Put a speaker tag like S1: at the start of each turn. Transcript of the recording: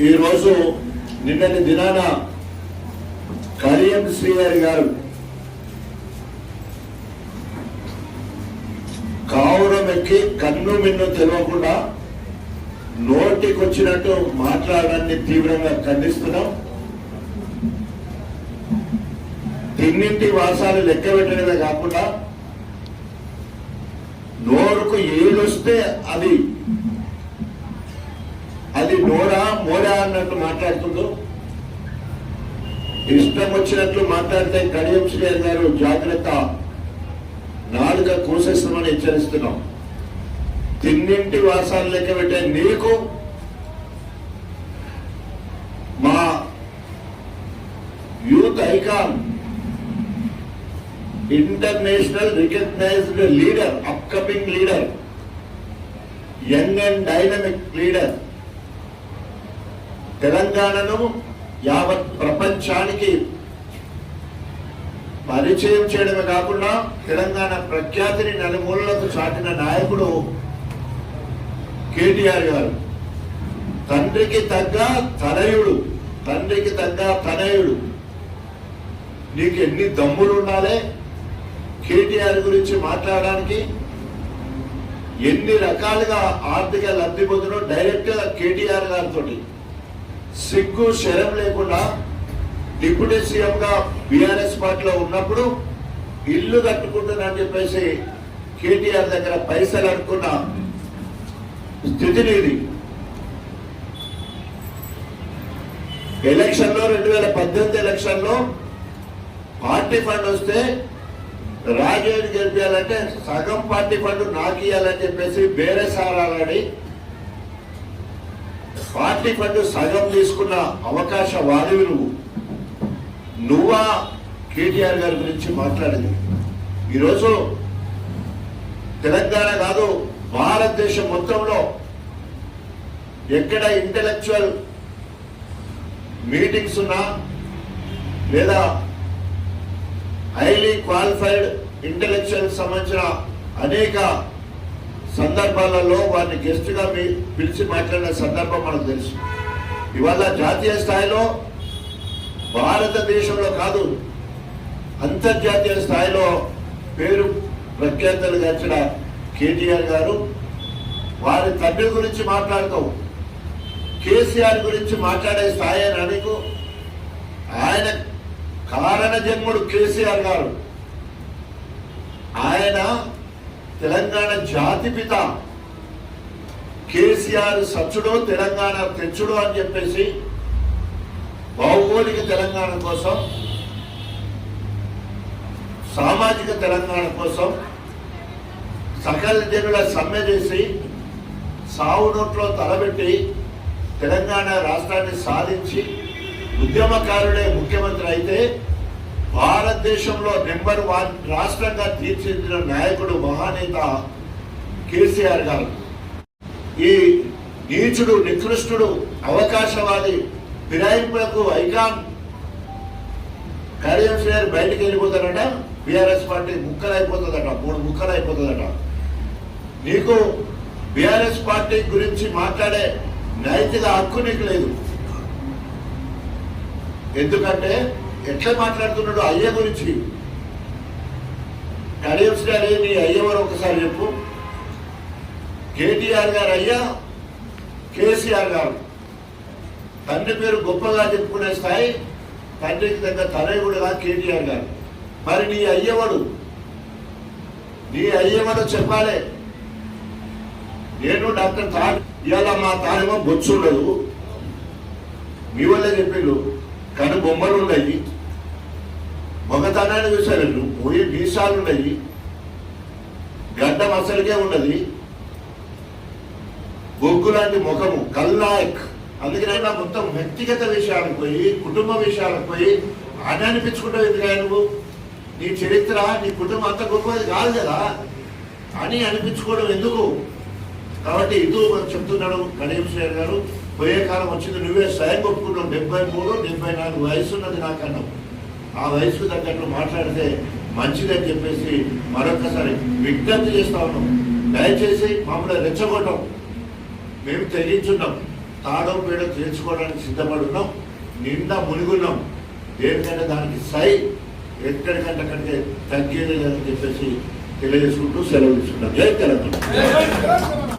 S1: ఈరోజు నిన్నటి దినాన కడియం శ్రీహరి గారు కావురం ఎక్కి కన్ను మిన్ను తెలవకుండా నోటికొచ్చినట్టు మాట్లాడడాన్ని తీవ్రంగా ఖండిస్తున్నాం. తిన్నింటి వాసాలు లెక్క పెట్టడమే కాకుండా నోరుకు ఏదొస్తే అది. అది నోరా మోరా అన్నట్టు మాట్లాడుతుందో? ఇష్టం వచ్చినట్లు మాట్లాడితే కడియం శ్రీహరి గారు జాగ్రత్త. నాలుక కోసేస్తామని హెచ్చరిస్తున్నాం. తిన్నింటి వాసాలు లెక్క పెట్టే నీకు మా youth icon international recognised leader upcoming leader young and dynamic leader తెలంగాణను యావత్ ప్రపంచానికి పరిచయం చేయడమే కాకుండా తెలంగాణ ప్రఖ్యాతిని నలుమూలలకు చాటిన నాయకుడు కేటీఆర్ గారు. తండ్రికి తగ్గ తనయుడు తండ్రికి తగ్గ తనయుడు. నీకు ఎన్ని దమ్ములు ఉండాలి కేటీఆర్ గురించి మాట్లాడడానికి ఎన్ని రకాలుగా ఆర్థిక లబ్ధి పొందునో డైరెక్ట్గా కేటీఆర్ గారితో సిగ్గు శరం లేకుండా డిప్యూటీ సీఎం గా బీఆర్ఎస్ పార్టీలో ఉన్నప్పుడు ఇల్లు కట్టుకుంటున్నా చెప్పేసి కేటీఆర్ దగ్గర పైసలు అనుకున్న స్థితిని ఇది. ఎలక్షన్లో రెండు వేల పద్దెనిమిది ఎలక్షన్లో పార్టీ ఫండ్ వస్తే రాజేది గెలిపించాలంటే సగం పార్టీ ఫండ్ నాకు ఇవ్వాలని చెప్పేసి బేరే సారాలని పార్టీ ఫండ్ సగం తీసుకున్న అవకాశ వాదివి నువ్వు. నువ్వా కేటీఆర్ గారి గురించి మాట్లాడింది. ఈరోజు తెలంగాణ కాదు భారతదేశం మొత్తంలో ఎక్కడ ఇంటలెక్చువల్ మీటింగ్స్ ఉన్నా లేదా హైలీ క్వాలిఫైడ్ ఇంటలెక్చువల్ సంబంధించిన అనేక సందర్భాలలో వారిని గెస్ట్గా మీ- పిలిచి మాట్లాడిన సందర్భం మనకు తెలుసు. ఇవాళ జాతీయ స్థాయిలో భారతదేశంలో కాదు అంతర్జాతీయ స్థాయిలో పేరు ప్రఖ్యాతలు గచ్చిన కేటీఆర్ గారు వారి తండ్రి గురించి మాట్లాడతాం కేసీఆర్ గురించి మాట్లాడే స్థాయి అని ఆయన కారణ జన్ముడు కేసీఆర్ గారు. ఆయన తెలంగాణ జాతి పిత. కేసీఆర్ సచ్చుడు తెలంగాణ తెచ్చుడు అని చెప్పేసి భౌగోళిక తెలంగాణ కోసం సామాజిక తెలంగాణ కోసం సకల జనుల సమ్మె చేసి సావు నోట్లో తలబెట్టి తెలంగాణ రాష్ట్రాన్ని సాధించి ఉద్యమకారుడే ముఖ్యమంత్రి అయితే భారతదేశంలో నెంబర్ వన్ రాష్ట్రంగా తీర్చిదిద్దిన నాయకుడు మహానేత కేసీఆర్ గారు. ఈ నీచుడు నికృష్టుడు అవకాశవాది ఫిరాయింపులకు ఐకాన్ కరీం శ్రేయర్ బయటకు వెళ్ళిపోతాడట. బీఆర్ఎస్ పార్టీ ముక్కలు అయిపోతుందట మూడు ముక్కలు అయిపోతుందట నీకు బీఆర్ఎస్ పార్టీ గురించి మాట్లాడే నైతిక హక్కు నీకు లేదు. ఎందుకంటే ఎట్లా మాట్లాడుతున్నాడు అయ్య గురించి. కడియం శ్రేయర్ నీ అయ్యవారు ఒకసారి చెప్పు. కేటీఆర్ గారు అయ్యా కేసీఆర్ గారు. తండ్రి పేరు గొప్పగా చెప్పుకునే స్థాయి తండ్రికి దగ్గర తనయుడుగా కేటీఆర్ గారు. మరి నీ అయ్యవడు నీ అయ్యవడు చెప్పాలి. నేను డాక్టర్ తాను ఇవాళ మా తానేమో బొచ్చుండదు మీ వల్ల చెప్పిండు. కను బొమ్మలు ఉన్నాయి మగతనాన్ని చూశారు పోయి మీసాలు ఉన్నాయి గడ్డం అసలుకే ఉన్నది. బొగ్గు లాంటి ముఖము కల్లాయక్ అందుకనైనా మొత్తం వ్యక్తిగత విషయాలకు పోయి కుటుంబ విషయాలకు పోయి అని అనిపించుకుంటావు ఎందుకయ్యా నువ్వు? నీ చరిత్ర నీ కుటుంబం అంత గొప్పది కాదు కదా. అని అనిపించుకోవడం ఎందుకు? కాబట్టి ఇందుకు మనం చెప్తున్నాడు గణేష్ గారు. పోయే కాలం వచ్చింది నువ్వే స్వయం కొట్టుకున్నావు డెబ్బై మూడు డెబ్బై నాలుగు వయసు ఉన్నది నాకన్నావు ఆ వయసుకు తగ్గట్లు మాట్లాడితే మంచిదని చెప్పేసి మరొకసారి విజ్ఞప్తి చేస్తా ఉన్నాం. దయచేసి మమ్మల్ని రెచ్చగొట్టం. మేము తెగించున్నాం తాడో పేడో తెలుసుకోవడానికి సిద్ధపడున్నాం. నిండా మునిగున్నాం. దేనికంటే దానికి సై ఎక్కడికంటే అక్కడికే తగ్గేది లేదని చెప్పేసి తెలియజేసుకుంటూ సెలవు ఇస్తున్నాం. జై తెలంగాణ.